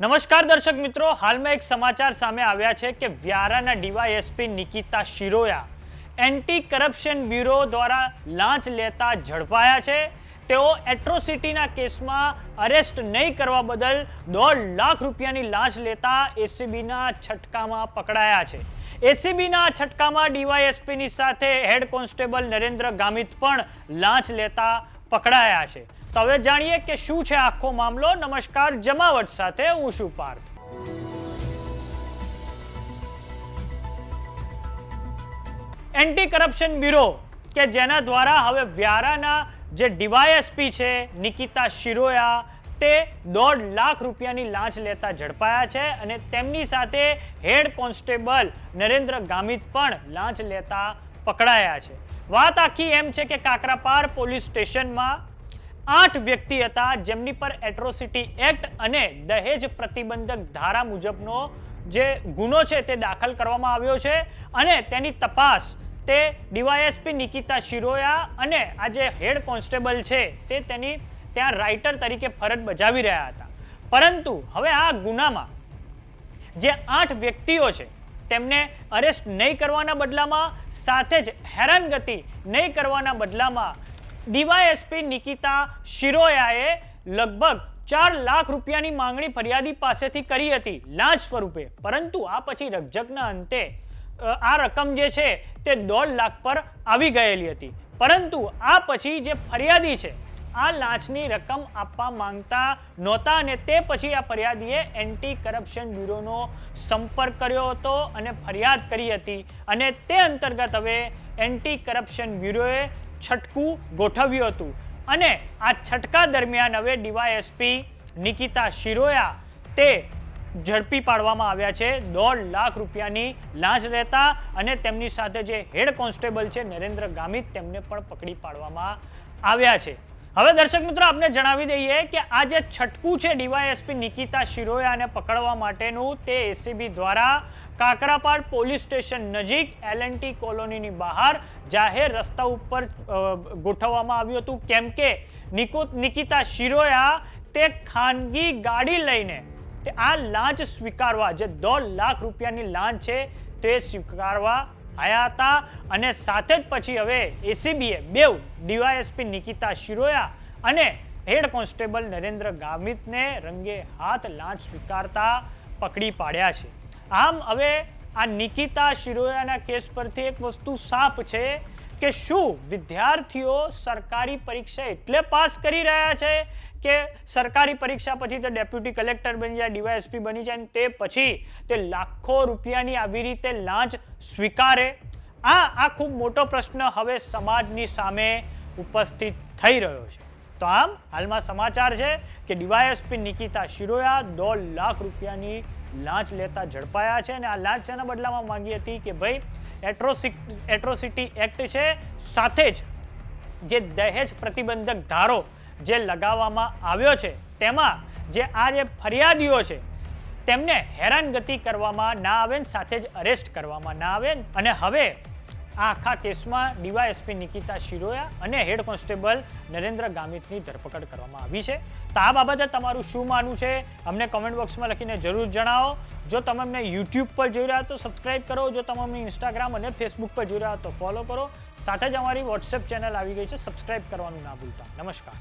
નમસ્કાર દર્શક મિત્રો, હાલમાં એક સમાચાર સામે આવ્યા છે કે વ્યારાના DYSP Nikita Shiroya anti corruption bureau દ્વારા લાંચ લેતા ઝડપાયા છે. તેઓ એટ્રોસિટીના કેસમાં અરેસ્ટ નહીં કરવા બદલ દોઢ લાખ રૂપિયાની લાંચ લેતા એસીબીના છટકામાં પકડાયા છે. એસીબીના છટકામાં ડીવાયએસપીની સાથે હેડ કોન્સ્ટેબલ નરેન્દ્ર ગામિત પણ લાંચ લેતા પકડાયા છે. તો હવે જાણીએ કે શું છે આખો મામલો. નમસ્કાર, જમાવટ સાથે હું શું પાર્થ. એન્ટી કરપ્શન બ્યુરો, કે જેના દ્વારા હવે વ્યારાના જે ડીવાયએસપી છે, નિકિતા શિરોયા, તે દોઢ લાખ રૂપિયાની લાંચ લેતા ઝડપાયા છે અને તેમની સાથે હેડ કોન્સ્ટેબલ નરેન્દ્ર ગામિત પણ લાંચ લેતા પકડાયા છે. વાત આખી એમ છે કે કાકરાપાર પોલીસ સ્ટેશનમાં આઠ વ્યક્તિ હતા, જેમની પર એટ્રોસિટી એક્ટ અને દહેજ પ્રતિબંધક ધારા મુજબનો જે ગુનો છે તે દાખલ કરવામાં આવ્યો છે અને તેની તપાસ તે ડીવાયએસપી નિકિતા શિરોયા અને આ જે હેડ કોન્સ્ટેબલ છે તે તેની ત્યાં રાઇટર તરીકે ફરજ બજાવી રહ્યા હતા. પરંતુ હવે આ ગુનામાં જે આઠ વ્યક્તિઓ છે તેમને અરેસ્ટ નહીં કરવાના બદલામાં, સાથે જ હેરાનગતિ નહીં કરવાના બદલામાં ડીવાયએસપી નિકિતા શિરોયાએ લગભગ ચાર લાખ રૂપિયાની માંગણી ફરિયાદી પાસેથી કરી હતી લાંચ સ્વરૂપે. પરંતુ આ પછી રકઝકના અંતે આ રકમ જે છે તે દોઢ લાખ પર આવી ગયેલી હતી. પરંતુ આ પછી જે ફરિયાદી છે આ લાંચની રકમ આપવા માંગતા નહોતા અને તે પછી આ ફરિયાદીએ એન્ટી કરપ્શન બ્યુરોનો સંપર્ક કર્યો હતો અને ફરિયાદ કરી હતી. અને તે અંતર્ગત હવે એન્ટી કરપ્શન બ્યુરોએ છટકું ગોઠવ્યું હતું. અને આ છટકા દરમિયાન હવે ડીવાયએસપી નિકિતા શિરોયા તે ઝડપી પાડવામાં આવ્યા છે. દોઢ લાખ રૂપિયાની લાંચ લેતા અને તેમની સાથે જે હેડ કોન્સ્ટેબલ છે નરેન્દ્ર ગામિત તેમને પણ પકડી પાડવામાં આવ્યા છે. હવે દર્શક મિત્રો, આપને જણાવી દઈએ કે આ જે છટકું છે ડીવાયએસપી નિકિતા શિરોયાને પકડવા માટેનું તે એસીબી દ્વારા કાકરાપાડ પોલીસ સ્ટેશન નજીક એલએનટી કોલોનીની બહાર જાહેર રસ્તા ઉપર ગોઠવવામાં આવ્યું હતું. કેમ કે નિકિતા શિરોયા તે ખાનગી ગાડી લઈને તે આ લાંચ સ્વીકારવા, જે દોઢ લાખ રૂપિયાની લાંચ છે તે સ્વીકારવા આવ્યા હતા અને સાથે જ પછી હવે એસીબીએ બેવ ડીવાયએસપી નિકિતા શિરોયા અને હેડ કોન્સ્ટેબલ નરેન્દ્ર ગામિતને રંગે હાથ લાંચ સ્વીકારતા પકડી પાડ્યા છે. આમ હવે આ નિકિતા શિરોયાના કેસ પરથી એક વસ્તુ સાફ છે. કે શું વિદ્યાર્થીઓ સરકારી પરીક્ષા એટલે પાસ કરી રહ્યા છે કે સરકારી પરીક્ષા પછી તે ડેપ્યુટી કલેક્ટર બની જાય, ડીવાયએસપી બની જાય તે પછી તે લાખો રૂપિયાની આવી રીતે લાંચ સ્વીકારે? આ આ ખૂબ મોટો પ્રશ્ન હવે સમાજની સામે ઉપસ્થિત થઈ રહ્યો છે. તો આમ હાલમાં સમાચાર છે કે ડીવાયએસપી નિકિતા શિરોયા દોઢ લાખ રૂપિયાની લાંચ લેતા ઝડપાયા છે અને આ લાંચ શેના બદલામાં માંગી હતી કે ભાઈ એટ્રોસી એટ્રોસિટી એક્ટ છે. સાથે જ જે દહેજ પ્રતિબંધક ધારો જે લગાવવામાં આવ્યો છે, તેમાં જે આ જે ફરિયાદીઓ છે, તેમને હેરાનગતિ કરવામાં ના આવે સાથે જ અરેસ્ટ કરવામાં ના આવે અને હવે આ આખા કેસમાં ડીવાયએસપી નિકિતા શિરોયા અને હેડ કોન્સ્ટેબલ નરેન્દ્ર ગામિતની ધરપકડ કરવામાં આવી છે. તો આ બાબતે તમારું શું માનવું છે? અમને કમેન્ટ બોક્સમાં લખીને જરૂર જણાવો. જો તમે અમને યુટ્યુબ પર જોઈ રહ્યા તો સબસ્ક્રાઇબ કરો. જો તમે અમને ઇન્સ્ટાગ્રામ અને ફેસબુક પર જોઈ રહ્યા તો ફોલો કરો. સાથે જ અમારી વોટ્સએપ ચેનલ આવી ગઈ છે. સબસ્ક્રાઇબ કરવાનું ના ભૂલતા. નમસ્કાર.